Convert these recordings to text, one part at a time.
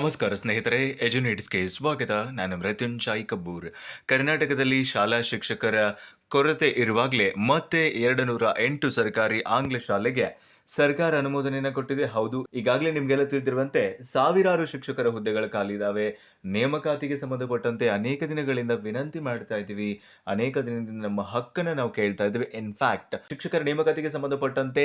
ನಮಸ್ಕಾರ ಸ್ನೇಹಿತರೆ ಎಜುನೇಟ್ಸ್ಗೆ ಸ್ವಾಗತ. ನಾನು ಮೃತ್ಯುಂಜಾಯ್ ಕಬ್ಬೂರ್ ಕರ್ನಾಟಕದಲ್ಲಿ ಶಾಲಾ ಶಿಕ್ಷಕರ ಕೊರತೆ ಇರುವಾಗಲೇ ಮತ್ತೆ ಎರಡು ನೂರ ಎಂಟು ಸರ್ಕಾರಿ ಆಂಗ್ಲ ಶಾಲೆಗೆ ಸರ್ಕಾರ ಅನುಮೋದನೆಯನ್ನು ಕೊಟ್ಟಿದೆ. ಹೌದು, ಈಗಾಗಲೇ ನಿಮಗೆಲ್ಲ ತಿಳಿದಿರುವಂತೆ ಸಾವಿರಾರು ಶಿಕ್ಷಕರ ಹುದ್ದೆಗಳು ಖಾಲಿದಾವೆ ನೇಮಕಾತಿಗೆ ಸಂಬಂಧಪಟ್ಟಂತೆ ಅನೇಕ ದಿನಗಳಿಂದ ವಿನಂತಿ ಮಾಡ್ತಾ ಇದ್ದೀವಿ. ಅನೇಕ ದಿನದಿಂದ ನಮ್ಮ ಹಕ್ಕನ್ನು ನಾವು ಕೇಳ್ತಾ ಇದ್ದೀವಿ. ಇನ್ಫ್ಯಾಕ್ಟ್ ಶಿಕ್ಷಕರ ನೇಮಕಾತಿಗೆ ಸಂಬಂಧಪಟ್ಟಂತೆ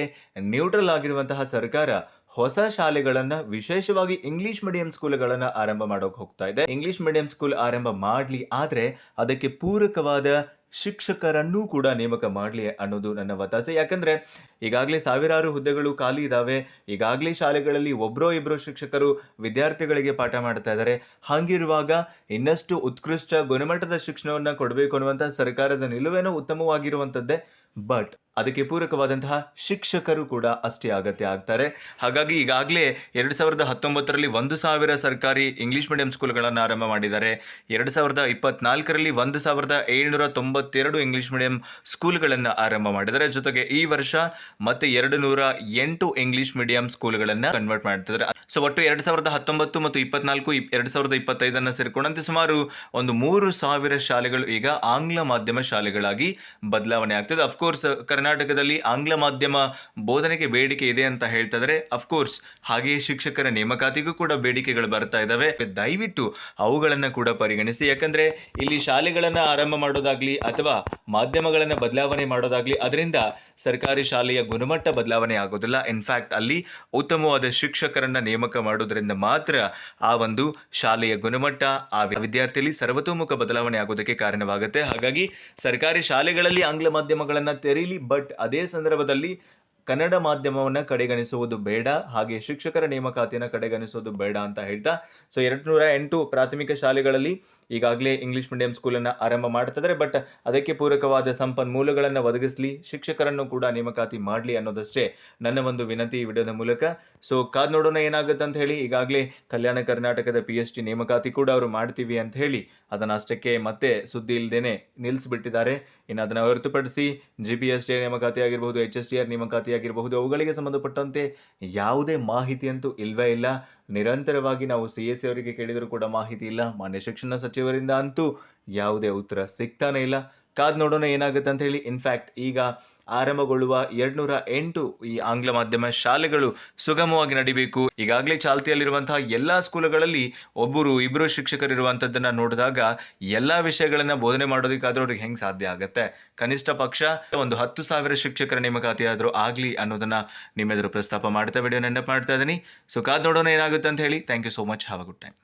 ನ್ಯೂಟ್ರಲ್ ಆಗಿರುವಂತಹ ಸರ್ಕಾರ ಹೊಸ ಶಾಲೆಗಳನ್ನ ವಿಶೇಷವಾಗಿ ಇಂಗ್ಲಿಷ್ ಮೀಡಿಯಂ ಸ್ಕೂಲ್ಗಳನ್ನ ಆರಂಭ ಮಾಡೋಕೆ ಹೋಗ್ತಾ ಇದೆ. ಇಂಗ್ಲಿಷ್ ಮೀಡಿಯಂ ಸ್ಕೂಲ್ ಆರಂಭ ಮಾಡಲಿ ಆದರೆ ಅದಕ್ಕೆ ಪೂರಕವಾದ ಶಿಕ್ಷಕರನ್ನೂ ಕೂಡ ನೇಮಕ ಮಾಡಲಿ ಅನ್ನೋದು ನನ್ನ ಒತ್ತಾಸೆ ಯಾಕಂದ್ರೆ ಈಗಾಗಲೇ ಸಾವಿರಾರು ಹುದ್ದೆಗಳು ಖಾಲಿ ಇದ್ದಾವೆ ಈಗಾಗಲೇ ಶಾಲೆಗಳಲ್ಲಿ ಒಬ್ಬರೋ ಇಬ್ಬರೋ ಶಿಕ್ಷಕರು ವಿದ್ಯಾರ್ಥಿಗಳಿಗೆ ಪಾಠ ಮಾಡ್ತಾ ಇದ್ದಾರೆ ಹಾಗಿರುವಾಗ ಇನ್ನಷ್ಟು ಉತ್ಕೃಷ್ಟ ಗುಣಮಟ್ಟದ ಶಿಕ್ಷಣವನ್ನು ಕೊಡಬೇಕು ಅನ್ನುವಂಥ ಸರ್ಕಾರದ ನಿಲುವೇನೋ ಉತ್ತಮವಾಗಿರುವಂಥದ್ದೇ. ಬಟ್ ಅದಕ್ಕೆ ಪೂರಕವಾದಂತಹ ಶಿಕ್ಷಕರು ಕೂಡ ಅಷ್ಟೇ ಅಗತ್ಯ ಆಗ್ತಾರೆ. ಹಾಗಾಗಿ ಈಗಾಗಲೇ ಎರಡು ಸಾವಿರದ ಹತ್ತೊಂಬತ್ತರಲ್ಲಿ ಒಂದು ಸಾವಿರ ಸರ್ಕಾರಿ ಇಂಗ್ಲಿಷ್ ಮೀಡಿಯಂ ಸ್ಕೂಲ್ಗಳನ್ನು ಆರಂಭ ಮಾಡಿದ್ದಾರೆ. ಎರಡು ಸಾವಿರದ ಇಪ್ಪತ್ನಾಲ್ಕರಲ್ಲಿ ಒಂದು ಸಾವಿರದ ಏಳ್ನೂರ ತೊಂಬತ್ತೆರಡು ಇಂಗ್ಲಿಷ್ ಮೀಡಿಯಂ ಸ್ಕೂಲ್ಗಳನ್ನು ಆರಂಭ ಮಾಡಿದ್ದಾರೆ. ಜೊತೆಗೆ ಈ ವರ್ಷ ಮತ್ತೆ ಎರಡು ನೂರ ಎಂಟು ಇಂಗ್ಲಿಷ್ ಮೀಡಿಯಂ ಸ್ಕೂಲ್ಗಳನ್ನು ಕನ್ವರ್ಟ್ ಮಾಡ್ತಿದ್ದಾರೆ. ಸೊ ಒಟ್ಟು ಎರಡು ಸಾವಿರದ ಹತ್ತೊಂಬತ್ತು ಮತ್ತು ಇಪ್ಪತ್ನಾಲ್ಕು, ಇಪ್- ಎರಡು ಸಾವಿರದ ಇಪ್ಪತ್ತೈದನ್ನು ಸೇರಿಕೊಂಡಂತೆ ಸುಮಾರು ಒಂದು ಮೂರು ಸಾವಿರ ಶಾಲೆಗಳು ಈಗ ಆಂಗ್ಲ ಮಾಧ್ಯಮ ಶಾಲೆಗಳಾಗಿ ಬದಲಾವಣೆ ಆಗ್ತದೆ. ಅಫ್ಕೋರ್ಸ್ ಕರ್ನಾಟಕದಲ್ಲಿ ಆಂಗ್ಲ ಮಾಧ್ಯಮ ಬೋಧನೆಗೆ ಬೇಡಿಕೆ ಇದೆ ಅಂತ ಹೇಳ್ತಾ ಅಫ್ಕೋರ್ಸ್ ಹಾಗೆಯೇ ಶಿಕ್ಷಕರ ನೇಮಕಾತಿಗೂ ಕೂಡ ಬೇಡಿಕೆಗಳು ಬರ್ತಾ ಇದ್ದಾವೆ ದಯವಿಟ್ಟು ಅವುಗಳನ್ನು ಕೂಡ ಪರಿಗಣಿಸಿ. ಯಾಕಂದರೆ ಇಲ್ಲಿ ಶಾಲೆಗಳನ್ನು ಆರಂಭ ಮಾಡೋದಾಗ್ಲಿ ಅಥವಾ ಮಾಧ್ಯಮಗಳನ್ನು ಬದಲಾವಣೆ ಮಾಡೋದಾಗಲಿ, ಅದರಿಂದ ಸರ್ಕಾರಿ ಶಾಲೆಯ ಗುಣಮಟ್ಟ ಬದಲಾವಣೆ ಆಗೋದಿಲ್ಲ. ಇನ್ಫ್ಯಾಕ್ಟ್ ಅಲ್ಲಿ ಉತ್ತಮವಾದ ಶಿಕ್ಷಕರನ್ನು ನೇಮಕ ಮಾಡೋದರಿಂದ ಮಾತ್ರ ಆ ಒಂದು ಶಾಲೆಯ ಗುಣಮಟ್ಟ, ಆ ವಿದ್ಯಾರ್ಥಿಯಲ್ಲಿ ಸರ್ವತೋಮುಖ ಬದಲಾವಣೆ ಆಗೋದಕ್ಕೆ ಕಾರಣವಾಗುತ್ತೆ. ಹಾಗಾಗಿ ಸರ್ಕಾರಿ ಶಾಲೆಗಳಲ್ಲಿ ಆಂಗ್ಲ ಮಾಧ್ಯಮಗಳನ್ನು ತೆರೀಲಿ ಬಟ್ ಅದೇ ಸಂದರ್ಭದಲ್ಲಿ ಕನ್ನಡ ಮಾಧ್ಯಮವನ್ನು ಕಡೆಗಣಿಸುವುದು ಬೇಡ, ಹಾಗೆ ಶಿಕ್ಷಕರ ನೇಮಕಾತಿಯನ್ನು ಕಡೆಗಣಿಸುವುದು ಬೇಡ ಅಂತ ಹೇಳ್ತಾ ಸೊ ಎರಡು ಎಂಟು ಪ್ರಾಥಮಿಕ ಶಾಲೆಗಳಲ್ಲಿ ಈಗಾಗಲೇ ಇಂಗ್ಲಿಷ್ ಮೀಡಿಯಂ ಸ್ಕೂಲನ್ನು ಆರಂಭ ಮಾಡ್ತಿದ್ದಾರೆ ಬಟ್ ಅದಕ್ಕೆ ಪೂರಕವಾದ ಸಂಪನ್ಮೂಲಗಳನ್ನು ಒದಗಿಸಲಿ, ಶಿಕ್ಷಕರನ್ನು ಕೂಡ ನೇಮಕಾತಿ ಮಾಡಲಿ ಅನ್ನೋದಷ್ಟೇ ನನ್ನ ಒಂದು ವಿನಂತಿ ಈ ವಿಡಿಯೋದ ಮೂಲಕ. ಸೊ ಕಾದ್ ನೋಡೋಣ ಏನಾಗುತ್ತೆ ಅಂತ ಹೇಳಿ, ಈಗಾಗಲೇ ಕಲ್ಯಾಣ ಕರ್ನಾಟಕದ ಪಿ ಎಚ್ ಡಿ ನೇಮಕಾತಿ ಕೂಡ ಅವರು ಮಾಡ್ತೀವಿ ಅಂತ ಹೇಳಿ, ಅದನ್ನು ಅಷ್ಟಕ್ಕೆ ಮತ್ತೆ ಸುದ್ದಿ ಇಲ್ಲದೇನೆ ನಿಲ್ಲಿಸಿಬಿಟ್ಟಿದ್ದಾರೆ ಇನ್ನು ಅದನ್ನು ಹೊರತುಪಡಿಸಿ ಜಿ ಪಿ ಎಸ್ ಡಿ ನೇಮಕಾತಿ ಆಗಿರಬಹುದು ಎಚ್ ಎಸ್ ಡಿ ಆರ್ ನೇಮಕಾತಿ ಆಗಿರಬಹುದು, ಅವುಗಳಿಗೆ ಸಂಬಂಧಪಟ್ಟಂತೆ ಯಾವುದೇ ಮಾಹಿತಿಯಂತೂ ಇಲ್ಲವೇ ಇಲ್ಲ. ನಿರಂತರವಾಗಿ ನಾವು ಸಿ ಎಸ್ ಅವರಿಗೆ ಕೇಳಿದರೂ ಕೂಡ ಮಾಹಿತಿ ಇಲ್ಲ. ಮಾನ್ಯ ಶಿಕ್ಷಣ ಸಚಿವರಿಂದ ಅಂತೂ ಯಾವುದೇ ಉತ್ತರ ಸಿಗ್ತಾನೆ ಇಲ್ಲ. ಕಾದ್ ನೋಡೋಣ ಏನಾಗುತ್ತೆ ಅಂತ ಹೇಳಿ ಇನ್ಫ್ಯಾಕ್ಟ್ ಈಗ ಆರಂಭಗೊಳ್ಳುವ ಎರಡ್ನೂರ ಎಂಟು ಈ ಆಂಗ್ಲ ಮಾಧ್ಯಮ ಶಾಲೆಗಳು ಸುಗಮವಾಗಿ ನಡಿಬೇಕು. ಈಗಾಗಲೇ ಚಾಲ್ತಿಯಲ್ಲಿರುವಂತಹ ಎಲ್ಲಾ ಸ್ಕೂಲ್ಗಳಲ್ಲಿ ಒಬ್ಬರು ಇಬ್ಬರು ಶಿಕ್ಷಕರು ಇರುವಂಥದ್ದನ್ನ ನೋಡಿದಾಗ ಎಲ್ಲಾ ವಿಷಯಗಳನ್ನ ಬೋಧನೆ ಮಾಡೋದಕ್ಕಾದ್ರೂ ಅವ್ರಿಗೆ ಹೆಂಗೆ ಸಾಧ್ಯ ಆಗುತ್ತೆ? ಕನಿಷ್ಠ ಪಕ್ಷ ಒಂದು ಹತ್ತು ಸಾವಿರ ಶಿಕ್ಷಕರ ನೇಮಕಾತಿ ಆದರೂ ಆಗಲಿ ಅನ್ನೋದನ್ನ ನಿಮ್ಮೆದುರು ಪ್ರಸ್ತಾಪ ಮಾಡ್ತಾ ವಿಡಿಯೋ ನೆನಪು ಮಾಡ್ತಾ ಇದ್ದೀನಿ ಸೊ ಕಾದ್ ನೋಡೋಣ ಏನಾಗುತ್ತೆ ಅಂತ ಹೇಳಿ. Thank you so much have a good time